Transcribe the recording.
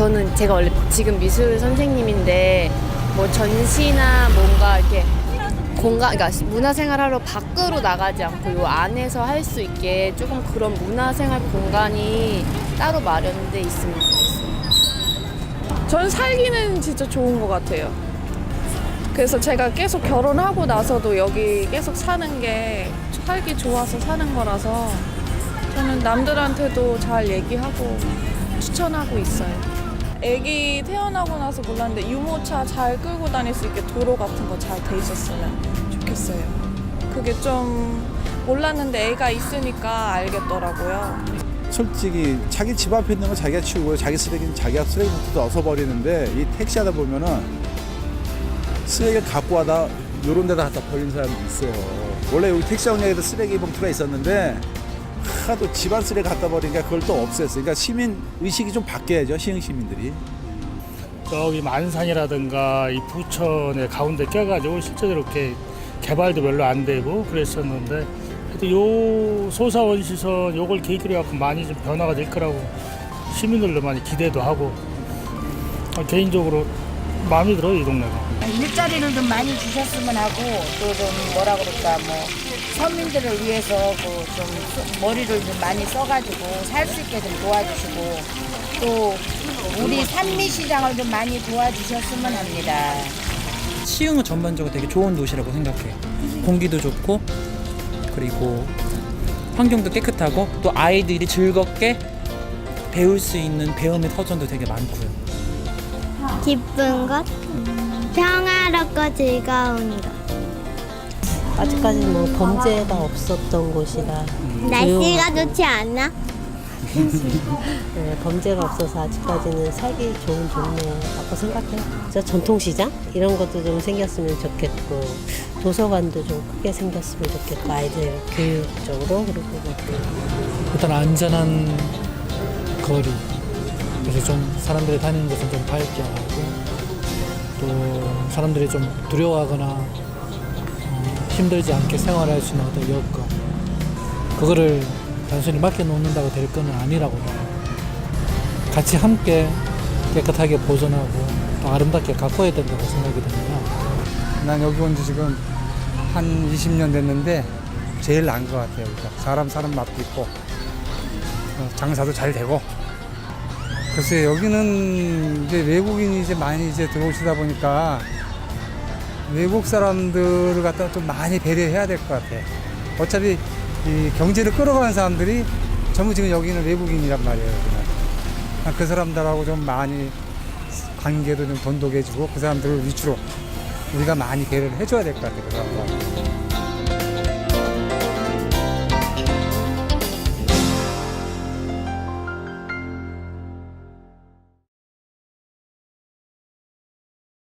저는 제가 원래 지금 미술 선생님인데 뭐 전시나 뭔가 이렇게 공간, 그러니까 문화생활하러 밖으로 나가지 않고 요 안에서 할 수 있게 조금 그런 문화생활 공간이 따로 마련돼 있으면 좋겠어요. 전 살기는 진짜 좋은 것 같아요. 그래서 제가 계속 결혼하고 나서도 여기 계속 사는 게 살기 좋아서 사는 거라서 저는 남들한테도 잘 얘기하고 추천하고 있어요. 애기 태어나고 나서 몰랐는데 유모차 잘 끌고 다닐 수 있게 도로 같은 거 잘 돼 있었으면 좋겠어요. 그게 좀 몰랐는데 애가 있으니까 알겠더라고요. 솔직히 자기 집 앞에 있는 거 자기가 치우고 자기 쓰레기는 자기가 쓰레기부터 넣어서 버리는데 이 택시 하다 보면은 쓰레기를 갖고 와다 요런 데다 갖다 버리는 사람도 있어요. 원래 여기 택시 정류장에도 쓰레기 봉투가 있었는데 하도 집안 쓰레기 갖다 버리니까 그걸 또 없앴어요. 그러니까 시민 의식이 좀 바뀌어야죠. 시흥 시민들이. 저기 만산이라든가 이 부천의 가운데 껴가지고 실제로 이렇게 개발도 별로 안 되고 그랬었는데 하여튼 요 소사원 시선 요걸 계기로 해갖고 많이 좀 변화가 될 거라고 시민들도 많이 기대도 하고 아, 개인적으로 마음에 들어요 이 동네가. 일자리를 좀 많이 주셨으면 하고 또 좀 뭐라 그럴까 뭐 서민들을 위해서 그좀 머리를 좀 많이 써가지고 살 수 있게 좀 도와주시고 또 우리 산미 시장을 좀 많이 도와주셨으면 합니다. 시흥은 전반적으로 되게 좋은 도시라고 생각해요. 공기도 좋고 그리고 환경도 깨끗하고 또 아이들이 즐겁게 배울 수 있는 배움의 터전도 되게 많고요. 기쁜 것, 평화롭고 즐거운 것. 아직까지 뭐 범죄가 없었던 곳이라 날씨가 좋지 않아? 네, 범죄가 없어서 아직까지는 살기 좋은 동네라고 생각해요. 저 전통시장 이런 것도 좀 생겼으면 좋겠고 도서관도 좀 크게 생겼으면 좋겠고 아이들 교육적으로 그리고 뭐 일단 안전한 거리 그래서 좀 사람들이 다니는 곳은 좀 밝게 하고 또 사람들이 좀 두려워하거나 어, 힘들지 않게 생활할 수 있는 어떤 여건 그거를 단순히 맡겨놓는다고 될 거는 아니라고 봐요. 같이 함께 깨끗하게 보존하고 또 아름답게 가꿔야 된다고 생각이 듭니다. 난 여기 온 지 지금 한 20년 됐는데 제일 나은 것 같아요. 여기가. 사람 사는 맛도 있고 어, 장사도 잘 되고. 글쎄 여기는 이제 외국인이 이제 많이 이제 들어오시다 보니까 외국 사람들을 갖다 좀 많이 배려해야 될 것 같아. 어차피 이 경제를 끌어가는 사람들이 전부 지금 여기는 외국인이란 말이에요. 아, 그 사람들하고 좀 많이 관계도 좀 돈독해지고 그 사람들을 위주로 우리가 많이 배려를 해줘야 될 것 같아요. 그 사람들.